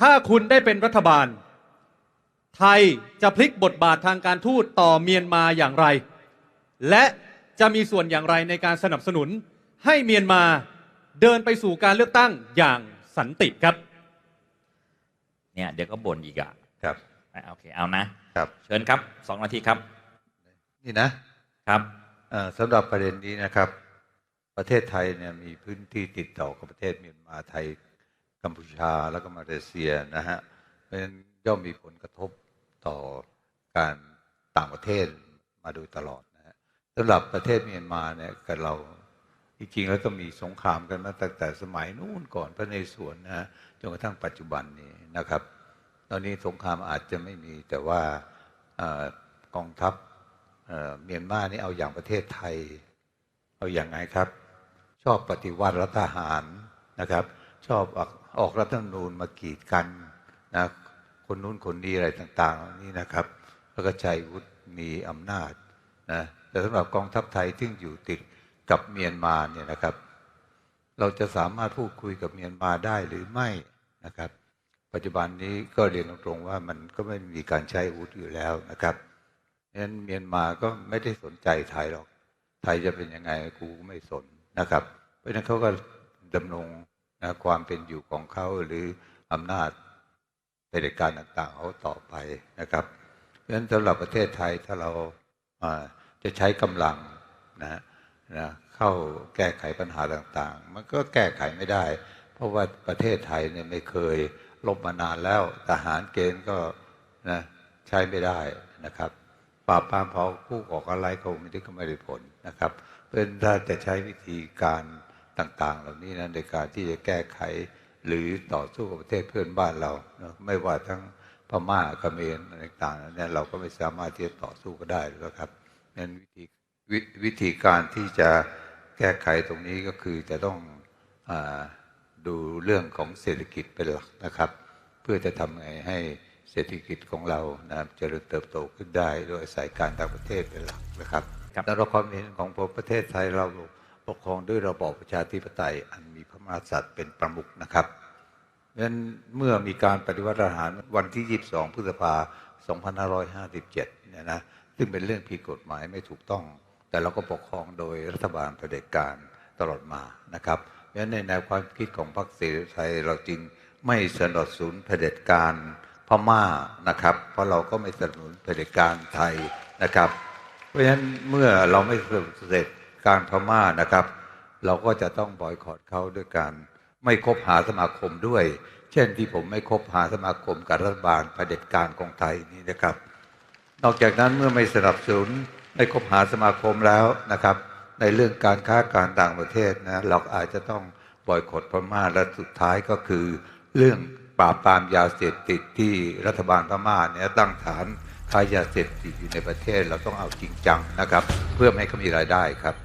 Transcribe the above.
ถ้าคุณได้เป็นรัฐบาล ไทยจะพลิกบทบาททางการทูตต่อเมียนมาอย่างไร และจะมีส่วนอย่างไรในการสนับสนุนให้เมียนมาเดินไปสู่การเลือกตั้งอย่างสันติครับ เนี่ยเดี๋ยวก็บ่นอีกอะครับ อะโอเคเอานะครับ เชิญครับสองนาทีครับนี่นะ ครับ เอ่อสำหรับประเด็นนี้นะครับ ประเทศไทยเนี่ยมีพื้นที่ติดต่อกับประเทศเมียนมาไทย กัมพูชาแล้วก็มาเลเซียนะฮะเพราะฉะนั้นย่อมมีผลกระทบต่อการต่างประเทศมาโดยตลอดนะฮะสำหรับประเทศเมียนมาเนี่ยกับเราจริงๆแล้วก็มีสงครามกันมาตั้งแต่สมัยนู้นก่อนพระนเรศวรนะฮะจนกระทั่งปัจจุบันนี้นะครับ ตอนนี้สงครามอาจจะไม่มีแต่ว่าอกองทัพเอ่อเมียนมานี่เอาอย่างประเทศไทย เอาอย่างไงครับ ชอบปฏิวัติรัฐทหารนะครับ ชอบออกออกรัฐธรรมนูญมากีดกันนะคนนู้นคนนี้อะไรต่างๆเหล่านี้นะครับ แล้วก็ใจวุฒิมีอำนาจนะแต่สำหรับกองทัพไทยที่อยู่ติดกับเมียนมาเนี่ยนะครับ เราจะสามารถพูดคุยกับเมียนมาได้หรือไม่นะครับ ปัจจุบันนี้ก็เรียนตรงๆว่ามันก็ไม่มีการใช้อาวุธอยู่แล้วนะครับเพราะฉะนั้นเมียนมาก็ไม่ได้สนใจไทยหรอก ไทยจะเป็นยังไงกูไม่สนนะครับ เพราะฉะนั้นเขาก็ดำรง นะความเป็นอยู่ของเขาหรืออำนาจเผด็จการต่างๆเขาต่อไปนะครับเพราะฉะนั้นสำหรับประเทศไทยถ้าเราจะใช้กำลังนะนะเข้าแก้ไขปัญหาต่างๆ มันก็แก้ไขไม่ได้ เพราะว่าประเทศไทยเนี่ยไม่เคยลบมานานแล้วทหารเกณฑ์ก็นะใช้ไม่ได้นะครับปราบปรามเผาผู้ก่อการร้ายก็ไม่ได้ก็ไม่ได้ผลนะครับเพราะฉะนั้นถ้าจะใช้วิธีการ ต่าง ๆ เหล่านี้นะในการที่จะแก้ไข หรือต่อสู้กับประเทศเพื่อนบ้านเรานะไม่ว่าทั้งพม่าเขมรอะไรต่างๆเนี่ยเราก็ไม่สามารถที่จะต่อสู้ก็ได้แล้วครับนั้นวิธีววิธีการที่จะแก้ไขตรงนี้ก็คือจะต้องอาดูเรื่องของเศรษฐกิจเป็นหลักนะครับ เพื่อจะทำไงให้เศรษฐกิจของเรานะครับเจริญเติบโตขึ้นได้โดยอาศัยการต่างประเทศเป็นหลักนะครับครับแล้วเราความเห็นของประเทศไทยเรา ปกครองด้วยระบอบประชาธิปไตย อันมีพระมหากษัตริย์เป็นประมุขนะครับเพราะฉะนั้นเมื่อมีการปฏิวัติทหารวันที่ 22 พฤษภาคม2557 เนี่ยนะซึ่งเป็นเรื่องผิดกฎหมายไม่ถูกต้อง แต่เราก็ปกครองโดยรัฐบาลเผด็จการตลอดมานะครับเพราะฉะนั้นในแนวความคิดของพรรคเสรีไทยเราจรึงไม่สนับสนุนเผด็จการพม่านะครับ เพราะเราก็ไม่สนับสนุนเผด็จการไทยนะครับ เพราะฉะนั้นเมื่อเราไม่สนับสนุน การพม่านะครับ เราก็จะต้องบอยคอรดเขาด้วยการไม่คบหาสมาคมด้วย เช่นที่ผมไม่คบหาสมาคมกับรัฐบาลเผด็จการของไทยนี้นะครับ นอกจากนั้นเมื่อไม่สนับสนุนไม่คบหาสมาคมแล้วนะครับ ในเรื่องการค้าการต่างประเทศนะเราอาจจะต้องบอยคอรดพม่าและสุดท้ายก็คือ เรื่องปราบปรามยาเสพติดที่รัฐบาลพม่าเนี่ยตั้งฐานค้ายาเสพติดอยู่ในประเทศเราต้องเอาจริงจังนะครับ เพื่อไม่ให้เขามีรายได้ครับ